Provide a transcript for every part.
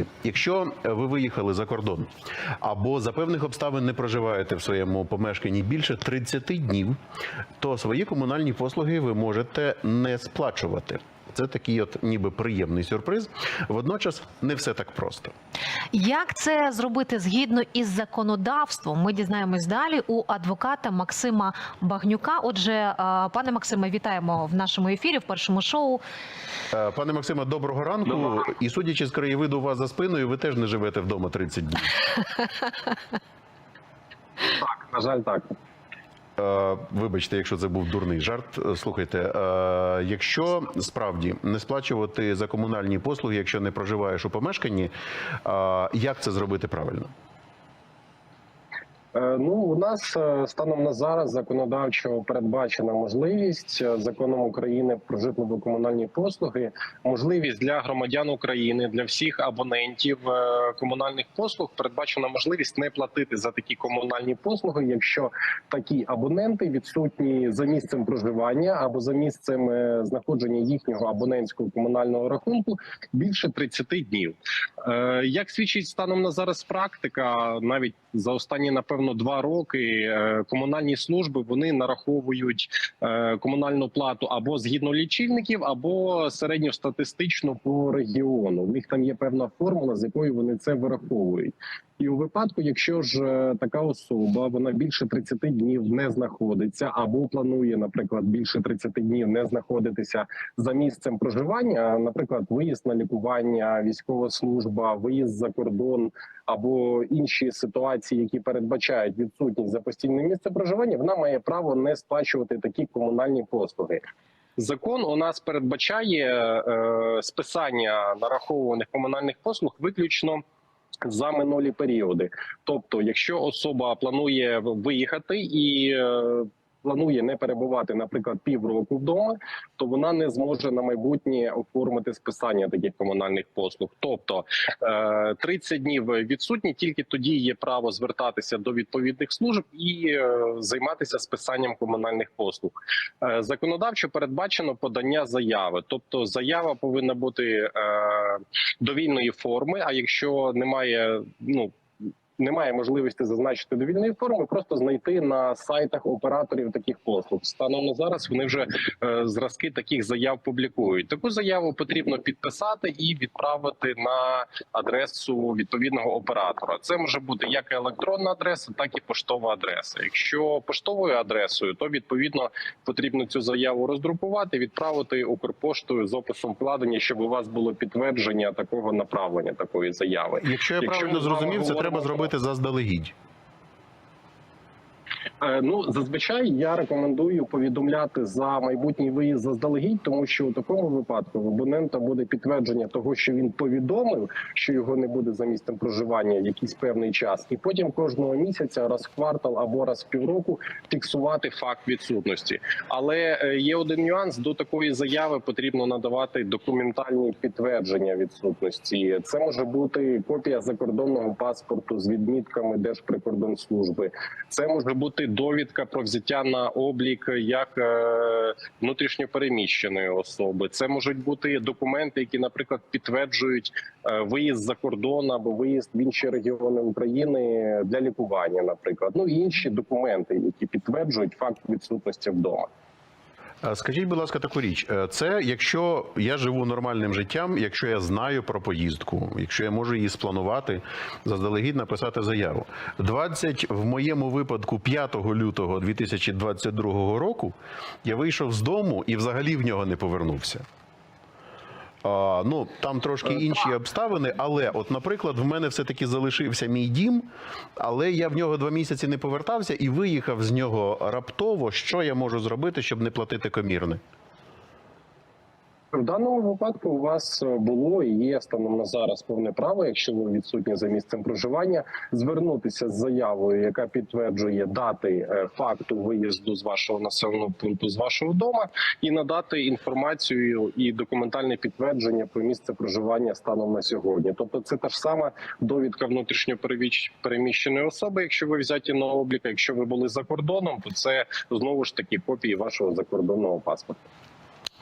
Друзі, якщо ви виїхали за кордон або за певних обставин не проживаєте в своєму помешканні більше 30 днів, то свої комунальні послуги ви можете не сплачувати. Це такий, от ніби приємний сюрприз. Водночас не все так просто. Як це зробити згідно із законодавством? Ми дізнаємось далі у адвоката Максима Багнюка. Отже, е, пане Максиме, вітаємо в нашому ефірі в першому шоу. Е, Пане Максиме, доброго ранку. Доброго. І судячи з краєвиду у вас за спиною, ви теж не живете вдома 30 днів. Так, на жаль, так. Е, Вибачте, якщо це був дурний жарт. Е, Слухайте, е, якщо справді не сплачувати за комунальні послуги, якщо не проживаєш у помешканні, як це зробити правильно? Е, Ну, у нас е, станом на зараз законодавчо передбачена можливість е, законом України про житлово-комунальні послуги, можливість для громадян України, для всіх абонентів комунальних послуг передбачена можливість не платити за такі комунальні послуги, якщо такі абоненти відсутні за місцем проживання або за місцем знаходження їхнього абонентського комунального рахунку більше 30 днів. Як свідчить станом на зараз практика, навіть за останні напевно два роки е, комунальні служби вони нараховують е, комунальну плату або згідно лічильників, або середньостатистично по регіону. У них там є певна формула, з якою вони це вираховують. І у випадку, якщо ж е, така особа вона більше 30 днів не знаходиться, або планує, наприклад, більше 30 днів не знаходитися за місцем проживання, наприклад, виїзд на лікування, військова служба, виїзд за кордон або інші ситуації, які передбачають відсутність за постійне місце проживання, вона має право не сплачувати такі комунальні послуги. Закон у нас передбачає е, списання нарахованих комунальних послуг виключно. За минулі періоди, тобто, якщо особа планує виїхати і е, планує не перебувати, наприклад, півроку вдома, то вона не зможе на майбутнє оформити списання таких комунальних послуг. Тобто е, 30 днів відсутні, тільки тоді є право звертатися до відповідних служб і е, займатися списанням комунальних послуг. Е, Законодавчо передбачено подання заяви, тобто заява повинна бути е, довільної форми. А якщо немає, ну немає можливості зазначити довільної форми, просто знайти на сайтах операторів таких послуг. Станом на зараз вони вже е, зразки таких заяв публікують. Таку заяву потрібно підписати і відправити на адресу відповідного оператора. Це може бути як електронна адреса, так і поштова адреса. Якщо поштовою адресою, то відповідно потрібно цю заяву роздрукувати, відправити Укрпоштою з описом вкладення, щоб у вас було підтвердження такого направлення такої заяви. Якщо я Якщо правильно зрозумів, це треба про- зробити заздалегідь. Е, Ну зазвичай я рекомендую повідомляти за майбутній виїзд заздалегідь, тому що у такому випадку в абонента буде підтвердження того, що він повідомив, що його не буде за місцем проживання якийсь певний час, і потім кожного місяця, раз в квартал або раз в півроку фіксувати факт відсутності. Але е, є один нюанс: до такої заяви потрібно надавати документальні підтвердження відсутності. Це може бути копія закордонного паспорту з відмітками Держприкордонслужби. Це може бути довідка про взяття на облік як е, внутрішньопереміщеної особи. Це можуть бути документи, які, наприклад, підтверджують е, виїзд за кордон або виїзд в інші регіони України для лікування, наприклад. Ну інші документи, які підтверджують факт відсутності вдома. Скажіть, будь ласка, таку річ. Е, Це якщо я живу нормальним життям, якщо я знаю про поїздку, якщо я можу її спланувати, заздалегідь написати заяву. 20, в моєму випадку, 5 лютого 2022 року я вийшов з дому і взагалі в нього не повернувся. А, ну там трошки інші обставини, але, от, наприклад, в мене все-таки залишився мій дім, але я в нього два місяці не повертався і виїхав з нього раптово. Що я можу зробити, щоб не платити комірне? В даному випадку у вас е, було і є станом на зараз повне право, якщо ви відсутні за місцем проживання, звернутися з заявою, яка підтверджує дати е, факту виїзду з вашого населеного пункту з вашого дома, і надати інформацію і документальне підтвердження про місце проживання станом на сьогодні. Тобто, це та ж сама довідка внутрішньо переміщеної особи. Якщо ви взяті на облік, якщо ви були за кордоном, то це знову ж таки копії вашого закордонного паспорта.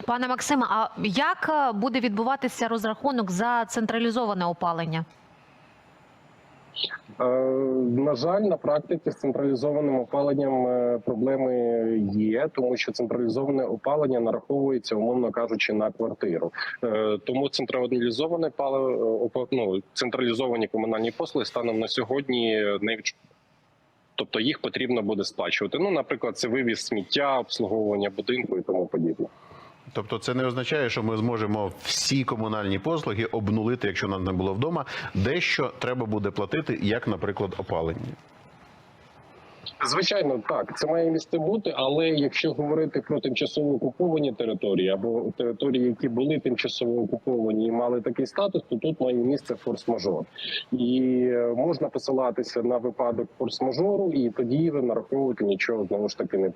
Пане Максиме, а як е, буде відбуватися розрахунок за централізоване опалення? Е, На жаль, на практиці з централізованим опаленням е, проблеми є, тому що централізоване опалення нараховується, умовно кажучи, на квартиру. Тому централізоване ну, централізовані комунальні послуги станом на сьогодні не відч- Тобто їх потрібно буде сплачувати. Ну, наприклад, це вивіз сміття, обслуговування будинку і тому подібне. Тобто це не означає, що ми зможемо всі комунальні послуги обнулити, якщо нас не було вдома. Дещо треба буде платити, як, наприклад, опалення. Звичайно, так це має місце бути. Але якщо говорити про тимчасово окуповані території або території, які були тимчасово окуповані і мали такий статус, то тут має місце форс-мажор, і е, можна посилатися на випадок форс-мажору, і тоді нараховувати нічого знову ж таки не буде.